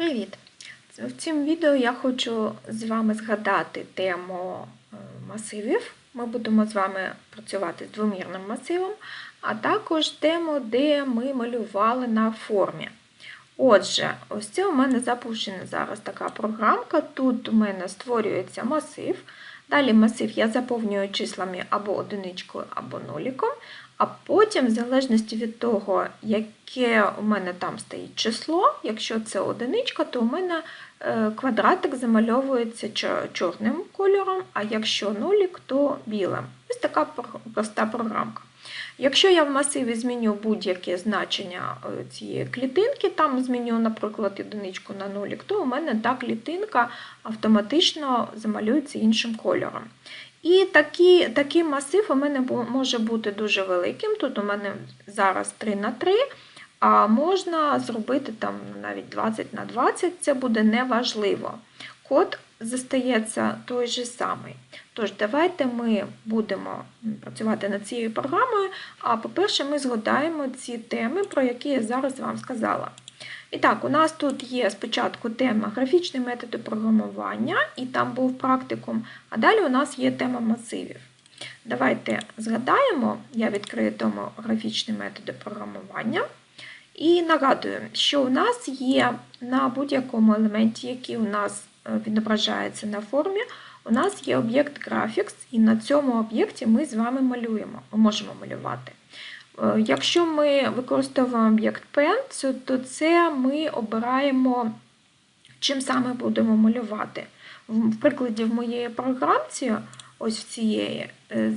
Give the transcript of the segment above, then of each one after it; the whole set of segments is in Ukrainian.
Привіт! В цьому відео я хочу з вами згадати тему е, масивів. Ми будемо з вами працювати з двомірним масивом, а також тему, де ми малювали на формі. Отже, ось це у мене запущена зараз така програмка. Тут у мене створюється масив. Далі масив я заповнюю числами або одиничкою, або ноліком, а потім, в залежності від того, яке у мене там стоїть число, якщо це одиничка, то у мене е, квадратик замальовується чорним кольором, а якщо нолік, то білим. Ось така проста програмка. Якщо я в масиві зміню будь-яке значення е, цієї клітинки, там зміню, наприклад, одиничку на нолік, то у мене та клітинка автоматично замалюється іншим кольором. І такі, такий масив у мене може бути дуже великим. Тут у мене зараз 3 на 3, а можна зробити там навіть 20 на 20, це буде неважливо. Код застається той же самий. Тож, давайте ми будемо працювати над цією програмою, а по-перше, ми згадаємо ці теми, про які я зараз вам сказала. І так, у нас тут є спочатку тема графічні методи програмування, і там був практикум, а далі у нас є тема масивів. Давайте згадаємо, я відкрию тему графічні методи програмування. І нагадую, що у нас є на будь-якому елементі, який у нас е, відображається на формі, у нас є об'єкт Graphics, і на цьому об'єкті ми з вами малюємо, ми можемо малювати. Е, якщо ми використовуємо об'єкт Pen, то це ми обираємо, чим саме будемо малювати. В прикладі в моєї програмці, ось в цієї, е,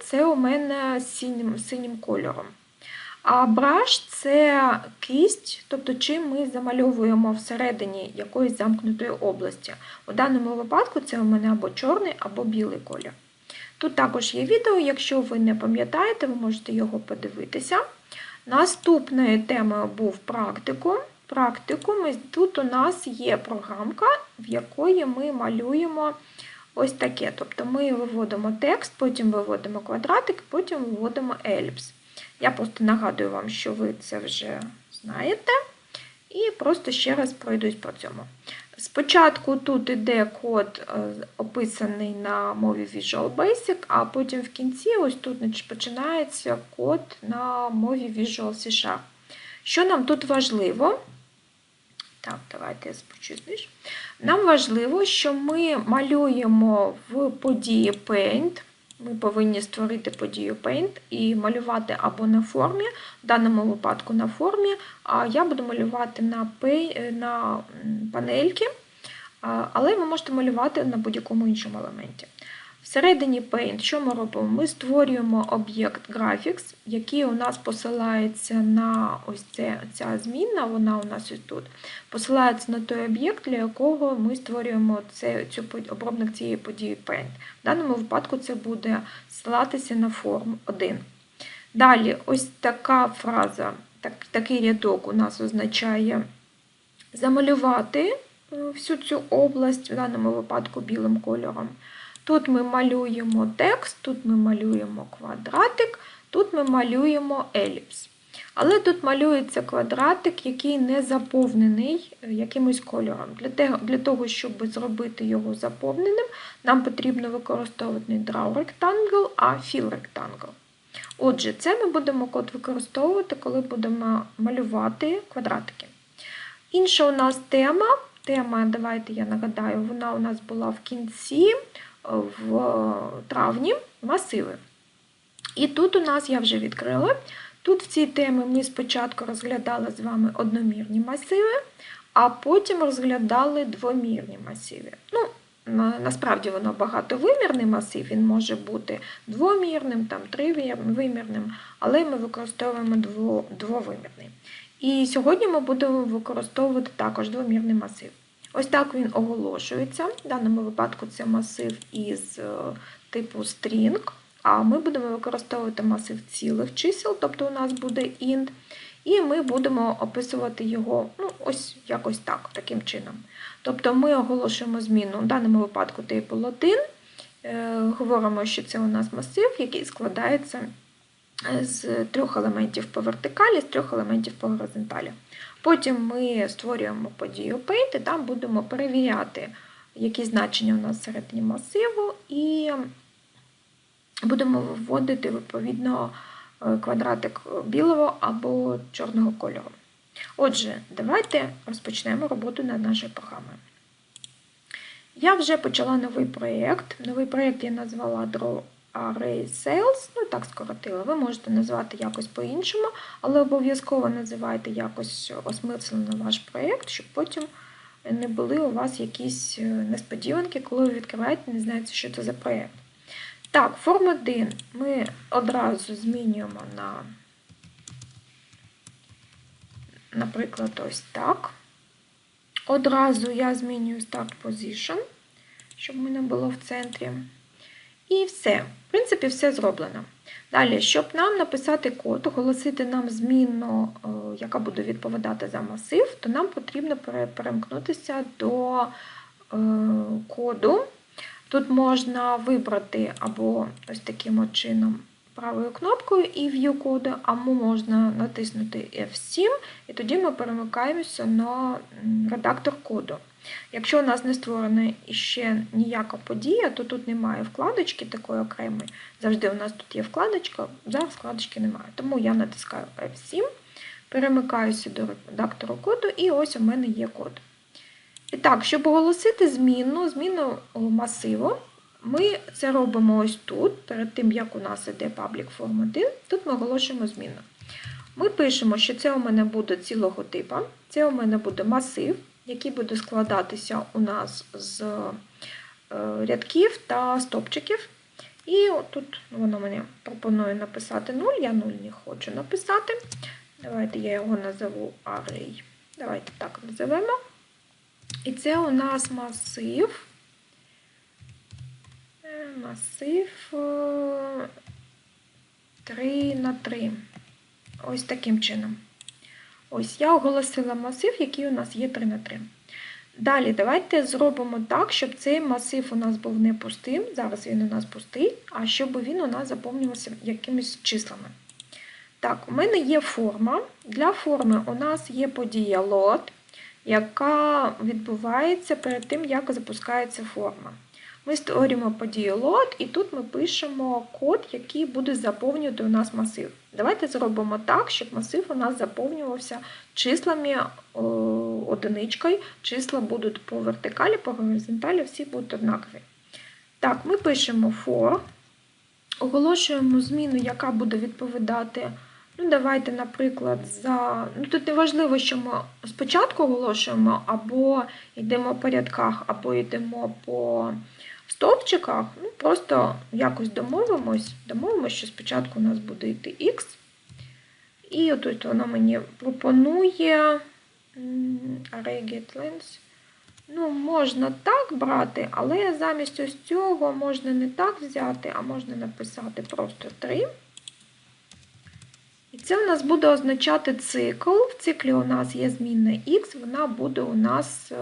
це у мене синім, синім кольором. А браш це кисть, тобто чим ми замальовуємо всередині якоїсь замкнутої області. У даному випадку це у мене або чорний, або білий колір. Тут також є відео, якщо ви не пам'ятаєте, ви можете його подивитися. Наступною темою був практикум. Практикум. Тут у нас є програмка, в якої ми малюємо ось таке. Тобто ми виводимо текст, потім виводимо квадратик, потім виводимо еліпс. Я просто нагадую вам, що ви це вже знаєте. І просто ще раз пройдусь по цьому. Спочатку тут іде код е, описаний на мові Visual Basic, а потім в кінці, ось тут починається код на мові Visual C Sharp. Що нам тут важливо? Так, давайте я спочу Нам важливо, що ми малюємо в події Paint. Ми повинні створити подію Paint і малювати або на формі, в даному випадку на формі, а я буду малювати на на панельки, але ви можете малювати на будь-якому іншому елементі. Всередині Paint, що ми робимо? Ми створюємо об'єкт Graphics, який у нас посилається на ось це, ця змінна, вона у нас ось тут, посилається на той об'єкт, для якого ми створюємо це, цю, обробник цієї події Paint. В даному випадку це буде ссилатися на форм 1. Далі, ось така фраза, так, такий рядок у нас означає замалювати е, всю цю область, в даному випадку білим кольором. Тут ми малюємо текст, тут ми малюємо квадратик, тут ми малюємо еліпс. Але тут малюється квадратик, який не заповнений е, якимось кольором. Для того, щоб зробити його заповненим, нам потрібно використовувати не Draw Rectangle, а Fill Rectangle. Отже, це ми будемо код використовувати, коли будемо малювати квадратики. Інша у нас тема. Тема, давайте я нагадаю, вона у нас була в кінці в травні масиви. І тут у нас я вже відкрила. Тут в цій темі ми спочатку розглядали з вами одномірні масиви, а потім розглядали двомірні масиви. Ну, Насправді воно багатовимірний масив, він може бути двомірним, там, тривимірним, але ми використовуємо двовимірний. І сьогодні ми будемо використовувати також двомірний масив. Ось так він оголошується. В даному випадку це масив із е, типу string, а ми будемо використовувати масив цілих чисел, тобто у нас буде int, і ми будемо описувати його ну, ось якось так, таким чином. Тобто ми оголошуємо зміну в даному випадку типу латин, е, говоримо, що це у нас масив, який складається з трьох елементів по вертикалі, з трьох елементів по горизонталі. Потім ми створюємо подію Paint і там будемо перевіряти, які значення у нас всередині масиву, і будемо вводити відповідно е, квадратик білого або чорного кольору. Отже, давайте розпочнемо роботу над нашою програмою. Я вже почала новий проєкт. Новий проєкт я назвала Draw Sales, ну так скоротила. Ви можете назвати якось по-іншому, але обов'язково називайте якось осмислено ваш проєкт, щоб потім не були у вас якісь е, несподіванки, коли ви відкриваєте, не знаєте, що це за проєкт. Так, форм 1 ми одразу змінюємо на, наприклад, ось так. Одразу я змінюю Start Position, щоб мене було в центрі. І все. В принципі, все зроблено. Далі, щоб нам написати код, оголосити нам зміну, е, яка буде відповідати за масив, то нам потрібно перемкнутися до е, коду. Тут можна вибрати або ось таким чином правою кнопкою і View коду, або можна натиснути F7, і тоді ми перемикаємося на редактор коду. Якщо у нас не створена ще ніяка подія, то тут немає вкладочки такої окремої. Завжди у нас тут є вкладочка, зараз вкладочки немає. Тому я натискаю F7, перемикаюся до редактору коду, і ось у мене є код. І так, щоб оголосити зміну, зміну масиву, ми це робимо ось тут, перед тим, як у нас іде Public Form 1, тут ми оголошуємо зміну. Ми пишемо, що це у мене буде цілого типу, це у мене буде масив, який буде складатися у нас з е, рядків та стопчиків. І тут воно мені пропонує написати 0, я 0 не хочу написати. Давайте я його назову array. Давайте так називемо. І це у нас масив. Е, масив 3 е, на 3. Ось таким чином. Ось я оголосила масив, який у нас є 3 на 3. Далі, давайте зробимо так, щоб цей масив у нас був не пустим. Зараз він у нас пустий, а щоб він у нас заповнювався якимись числами. Так, у мене є форма. Для форми у нас є подія load яка відбувається перед тим, як запускається форма. Ми створюємо подію load, і тут ми пишемо код, який буде заповнювати у нас масив. Давайте зробимо так, щоб масив у нас заповнювався числами одиничкою. Числа будуть по вертикалі, по горизонталі, всі будуть однакові. Так, ми пишемо for, оголошуємо зміну, яка буде відповідати. Ну, Давайте, наприклад, за. Ну, Тут не важливо, що ми спочатку оголошуємо, або йдемо по рядках, або йдемо по стовпчиках. Ну, Просто якось домовимось, домовимось, що спочатку у нас буде йти X. І отут воно мені пропонує array length. Ну, можна так брати, але замість ось цього можна не так взяти, а можна написати просто 3. І це у нас буде означати цикл. В циклі у нас є змінна Х, вона буде у нас е,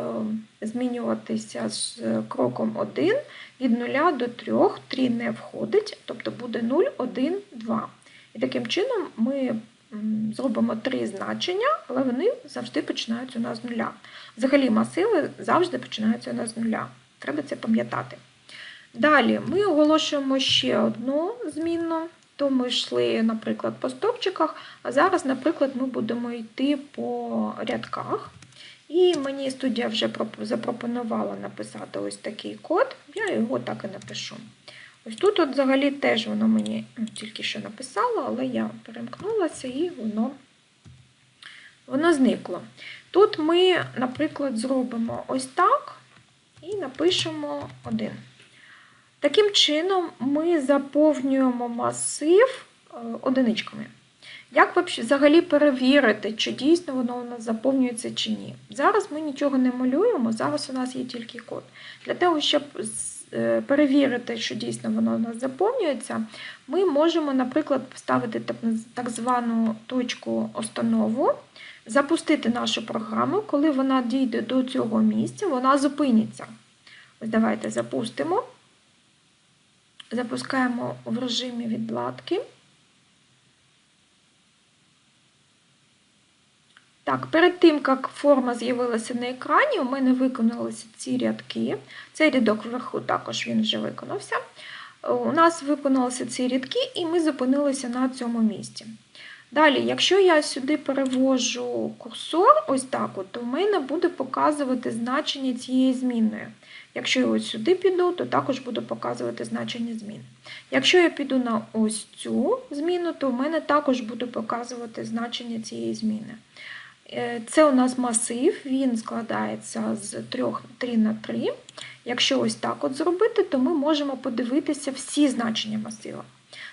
змінюватися з кроком 1 від 0 до 3, 3 не входить, тобто буде 0, 1, 2. І таким чином ми зробимо три значення, але вони завжди починаються у нас з нуля. Взагалі масиви завжди починаються у нас з нуля. Треба це пам'ятати. Далі ми оголошуємо ще одну змінну то ми йшли, наприклад, по стовпчиках, а зараз, наприклад, ми будемо йти по рядках. І мені студія вже запропонувала написати ось такий код, я його так і напишу. Ось тут от взагалі теж воно мені ну, тільки що написало, але я перемкнулася і воно воно зникло. Тут ми, наприклад, зробимо ось так і напишемо один. Таким чином, ми заповнюємо масив е, одиничками. Як взагалі перевірити, чи дійсно воно у нас заповнюється чи ні? Зараз ми нічого не малюємо, зараз у нас є тільки код. Для того, щоб е, перевірити, що дійсно воно у нас заповнюється, ми можемо, наприклад, вставити так звану точку установу, запустити нашу програму, коли вона дійде до цього місця, вона зупиниться. Ось давайте запустимо. Запускаємо в режимі відладки. Так, перед тим, як форма з'явилася на екрані, у мене виконалися ці рядки. Цей рядок вверху також він вже виконався. У нас виконалися ці рядки, і ми зупинилися на цьому місці. Далі, якщо я сюди перевожу курсор, ось так, от, то в мене буде показувати значення цієї змінної. Якщо я ось сюди піду, то також буду показувати значення змін. Якщо я піду на ось цю зміну, то в мене також буде показувати значення цієї зміни. Е, Це у нас масив, він складається з 3, 3 на 3. Якщо ось так от зробити, то ми можемо подивитися всі значення масива.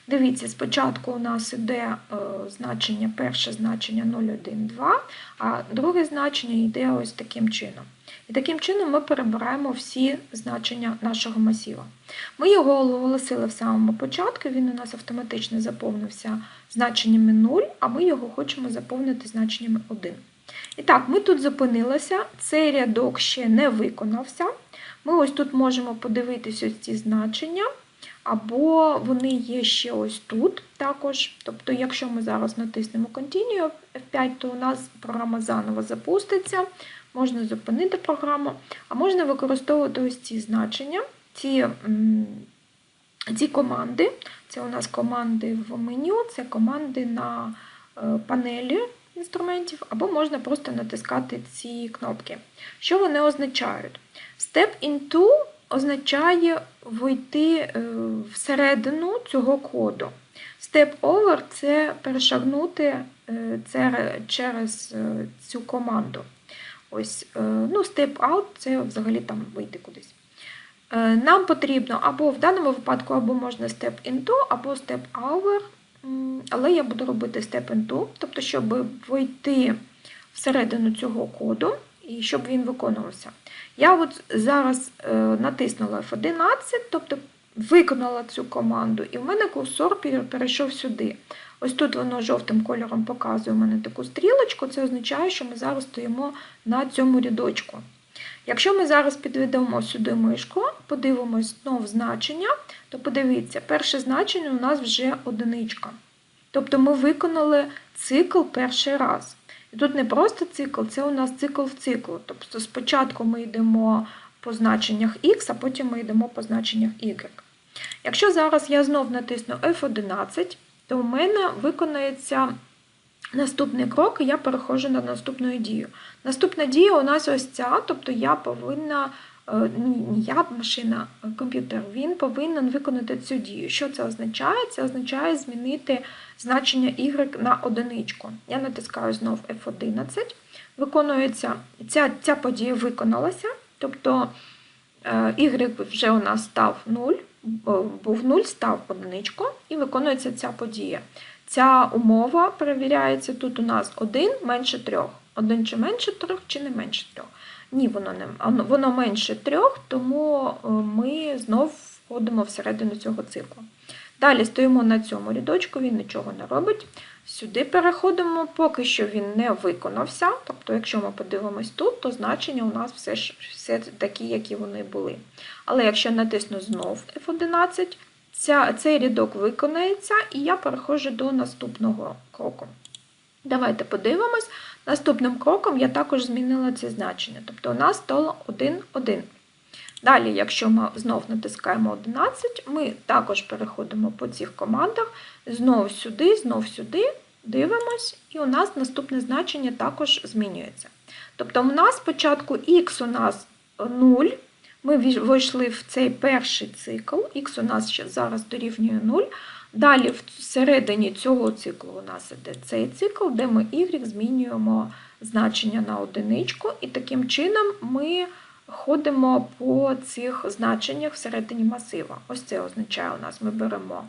Дивіться, спочатку у нас йде е, значення, перше значення 0,1,2, а друге значення йде ось таким чином. І таким чином ми перебираємо всі значення нашого масива. Ми його оголосили в самому початку, він у нас автоматично заповнився значеннями 0, а ми його хочемо заповнити значеннями 1. І так, ми тут зупинилися, цей рядок ще не виконався. Ми ось тут можемо подивитися ось ці значення, або вони є ще ось тут також. Тобто, якщо ми зараз натиснемо Continue F5, то у нас програма заново запуститься, можна зупинити програму, а можна використовувати ось ці значення, ці, ці команди. Це у нас команди в меню, це команди на е, панелі інструментів, або можна просто натискати ці кнопки. Що вони означають? Step into означає вийти е, всередину цього коду. Step over це перешагнути е, це через е, цю команду. Ось, ну, Step out це взагалі там вийти кудись. Нам потрібно або в даному випадку або можна step into, або step over, але я буду робити step into, тобто, щоб вийти всередину цього коду і щоб він виконувався. Я от зараз е, натиснула F11, тобто виконала цю команду, і в мене курсор перейшов сюди. Ось тут воно жовтим кольором показує у мене таку стрілочку, це означає, що ми зараз стоїмо на цьому рядочку. Якщо ми зараз підведемо сюди мишку, подивимось знов значення, то подивіться, перше значення у нас вже одиничка. Тобто ми виконали цикл перший раз. І тут не просто цикл, це у нас цикл в цикл. Тобто спочатку ми йдемо по значеннях X, а потім ми йдемо по значеннях Y. Якщо зараз я знов натисну F11, то у мене виконається наступний крок, і я переходжу на наступну дію. Наступна дія у нас ось ця, тобто я повинна Е, не я машина, комп'ютер, він повинен виконати цю дію. Що це означає? Це означає змінити значення y на одиничку. Я натискаю знов F11. Виконується, ця ця подія виконалася, тобто е, y вже у нас став 0, був 0, став одиничку, і виконується ця подія. Ця умова перевіряється тут у нас 1 менше 3. 1 чи менше 3, чи не менше 3. Ні, воно не воно менше трьох, тому е, ми знов входимо всередину цього циклу. Далі стоїмо на цьому рядочку, він нічого не робить. Сюди переходимо, поки що він не виконався. Тобто, якщо ми подивимось тут, то значення у нас все ж все такі, які вони були. Але якщо натисну знов F11, ця, цей рядок виконається, і я переходжу до наступного кроку. Давайте подивимось. Наступним кроком я також змінила це значення. Тобто у нас стало 1, 1. Далі, якщо ми знов натискаємо 11, ми також переходимо по цих командах, знов сюди, знов сюди, дивимось, і у нас наступне значення також змінюється. Тобто, у нас спочатку х у нас 0, ми вийшли в цей перший цикл, х у нас зараз дорівнює 0. Далі, всередині цього циклу у нас іде цей цикл, де ми y змінюємо значення на одиничку, і таким чином ми ходимо по цих значеннях всередині масива. Ось це означає, у нас ми беремо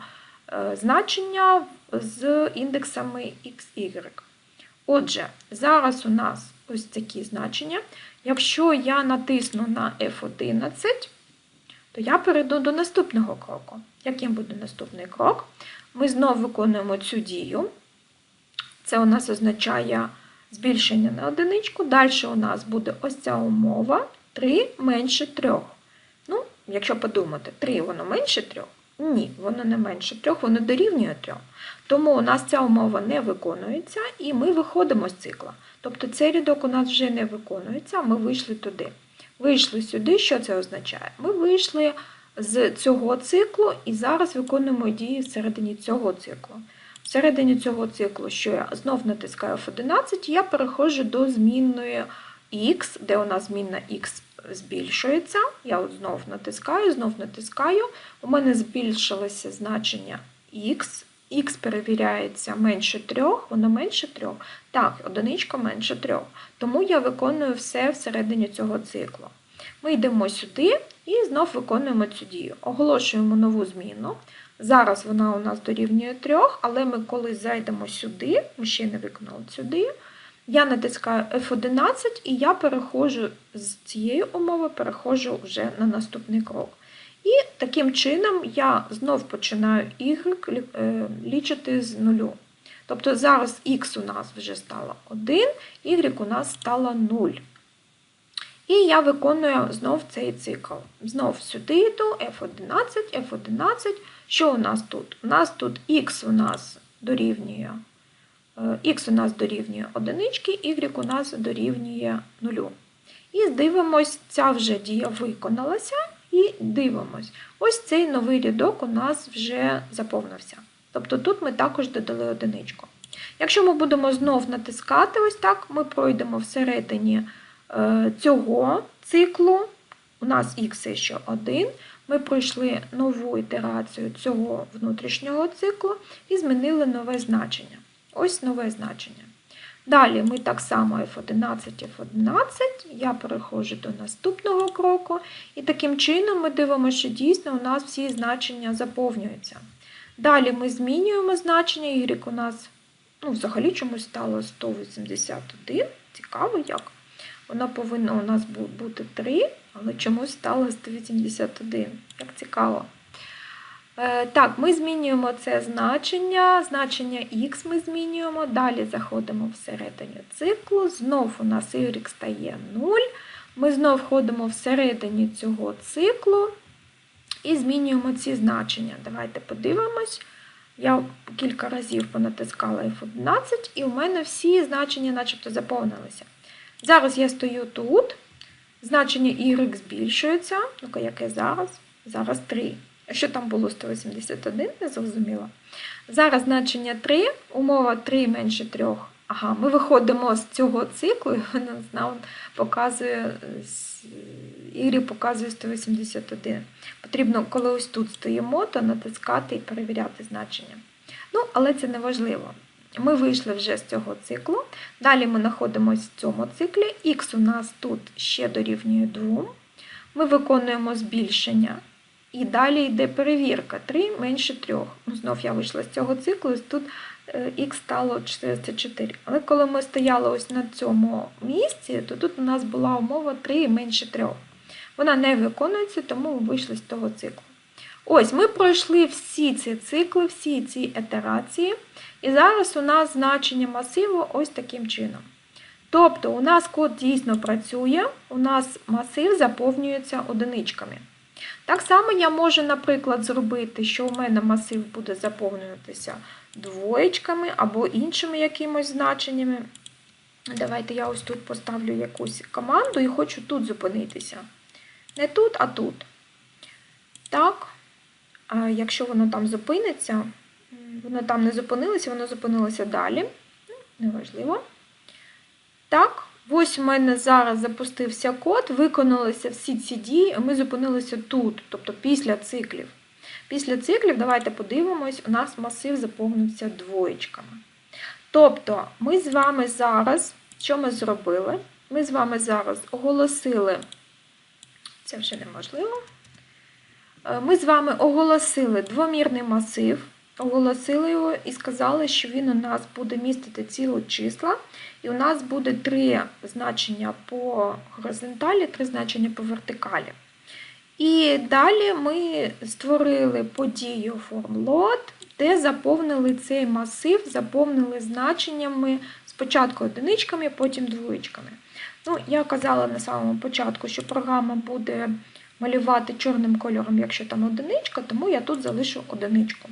е, значення з індексами XY. Отже, зараз у нас ось такі значення. Якщо я натисну на F11, то я перейду до наступного кроку. Яким буде наступний крок? Ми знову виконуємо цю дію. Це у нас означає збільшення на одиничку. Далі у нас буде ось ця умова 3 менше 3. Ну, якщо подумати, 3 воно менше 3? Ні, воно не менше 3, воно дорівнює 3. Тому у нас ця умова не виконується, і ми виходимо з цикла. Тобто цей рядок у нас вже не виконується, ми вийшли туди. Вийшли сюди, що це означає? Ми вийшли з цього циклу і зараз виконуємо дії всередині цього циклу. Всередині цього циклу, що я знов натискаю F11, я переходжу до змінної X, де у нас змінна X збільшується. Я от знов натискаю, знов натискаю. У мене збільшилося значення X. Х перевіряється менше 3, воно менше 3. Так, одиничка менше 3. Тому я виконую все всередині цього циклу. Ми йдемо сюди і знов виконуємо цю дію. Оголошуємо нову зміну. Зараз вона у нас дорівнює 3, але ми коли зайдемо сюди, ми ще не виконали сюди, я натискаю F11 і я переходжу з цієї умови, переходжу вже на наступний крок. І таким чином я знов починаю y лічити з нулю. Тобто зараз x у нас вже стало 1, y у нас стало 0. І я виконую знов цей цикл. Знов сюди йду, F11, F11. Що у нас тут? У нас тут x у нас дорівнює x у нас дорівнює 1, y у нас дорівнює 0. І дивимось, ця вже дія виконалася. І дивимось. Ось цей новий рядок у нас вже заповнився. Тобто тут ми також додали одиничку. Якщо ми будемо знов натискати, ось так, ми пройдемо всередині цього циклу, у нас х ще 1, ми пройшли нову ітерацію цього внутрішнього циклу і змінили нове значення. Ось нове значення. Далі ми так само F11, F11, я переходжу до наступного кроку, і таким чином ми дивимося, що дійсно у нас всі значення заповнюються. Далі ми змінюємо значення, y у нас ну, взагалі чомусь стало 181. Цікаво як. Воно повинно у нас бути 3, але чомусь стало 181. Як цікаво. Так, ми змінюємо це значення, значення Х ми змінюємо, далі заходимо всередині циклу, знов у нас y стає 0. Ми знов входимо всередині цього циклу і змінюємо ці значення. Давайте подивимось. Я кілька разів понатискала F11, і у мене всі значення начебто заповнилися. Зараз я стою тут, значення y збільшується, ну яке зараз? Зараз 3. Що там було 181, не зрозуміло. Зараз значення 3, умова 3 менше 3. Ага, ми виходимо з цього циклу, і нам показує, Ірі показує 181. Потрібно, коли ось тут стоїмо, то натискати і перевіряти значення. Ну, але це не важливо. Ми вийшли вже з цього циклу. Далі ми знаходимося в цьому циклі. Х у нас тут ще дорівнює 2. Ми виконуємо збільшення. І далі йде перевірка 3 менше 3. Ну, Знов я вийшла з цього циклу, і тут х стало 404. Але коли ми стояли ось на цьому місці, то тут у нас була умова 3 менше 3. Вона не виконується, тому ми вийшли з того циклу. Ось, ми пройшли всі ці цикли, всі ці ітерації, і зараз у нас значення масиву ось таким чином. Тобто, у нас код дійсно працює, у нас масив заповнюється одиничками. Так само я можу, наприклад, зробити, що у мене масив буде заповнюватися двоєчками або іншими якимось значеннями. Давайте я ось тут поставлю якусь команду і хочу тут зупинитися. Не тут, а тут. Так, а якщо воно там зупиниться, воно там не зупинилося, воно зупинилося далі. Неважливо. Так, Ось у мене зараз запустився код, виконалися всі ці дії, ми зупинилися тут, тобто після циклів. Після циклів, давайте подивимось, у нас масив заповнився двоєчками. Тобто, ми з вами зараз, що ми зробили? Ми з вами зараз оголосили, це вже неможливо. Е, ми з вами оголосили двомірний масив оголосили його і сказали, що він у нас буде містити цілу числа, і у нас буде три значення по горизонталі, три значення по вертикалі. І далі ми створили подію FormLoad, де заповнили цей масив, заповнили значеннями спочатку одиничками, потім двоєчками. Ну, Я казала на самому початку, що програма буде малювати чорним кольором, якщо там одиничка, тому я тут залишу одиничку.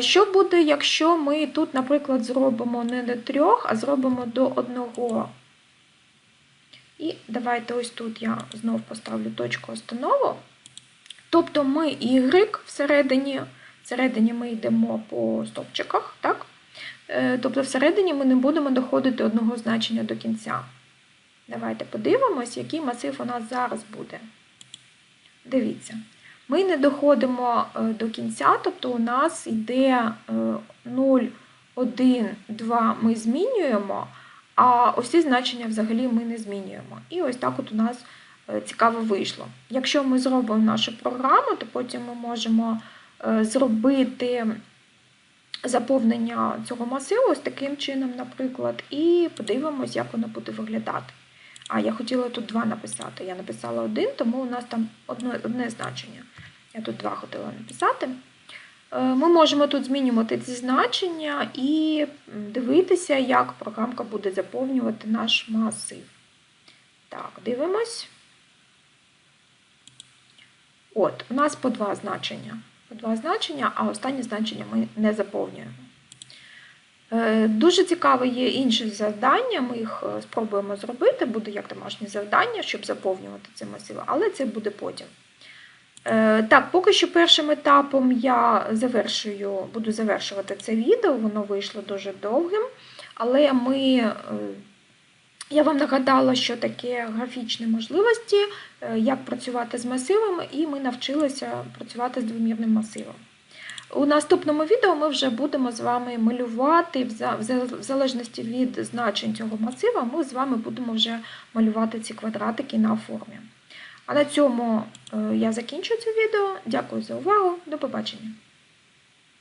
Що буде, якщо ми тут, наприклад, зробимо не до трьох, а зробимо до одного? І давайте ось тут я знов поставлю точку останову. Тобто ми y всередині, всередині ми йдемо по стовпчиках, так? Е, Тобто всередині ми не будемо доходити одного значення до кінця. Давайте подивимось, який масив у нас зараз буде. Дивіться, ми не доходимо е, до кінця, тобто у нас йде е, 0, 1, 2 ми змінюємо, а ці значення взагалі ми не змінюємо. І ось так от у нас е, цікаво вийшло. Якщо ми зробимо нашу програму, то потім ми можемо е, зробити заповнення цього масиву ось таким чином, наприклад, і подивимось, як воно буде виглядати. А, я хотіла тут два написати. Я написала один, тому у нас там одне, одне значення. Я тут два хотіла написати. Е, Ми можемо тут змінювати ці значення і дивитися, як програмка буде заповнювати наш масив. Так, дивимось. От, у нас по два значення. По два значення, а останнє значення ми не заповнюємо. Е, Дуже цікаве є інші завдання, ми їх е, спробуємо зробити, буде як домашнє завдання, щоб заповнювати ці масиви, але це буде потім. Е, Так, поки що першим етапом я завершую, буду завершувати це відео, воно вийшло дуже довгим, але ми, е, я вам нагадала, що таке графічні можливості, е, як працювати з масивами, і ми навчилися працювати з двомірним масивом. У наступному відео ми вже будемо з вами малювати, в за- в за- в залежності від значень цього масива, ми з вами будемо вже малювати ці квадратики на формі. А на цьому е, я закінчу це відео. Дякую за увагу. До побачення.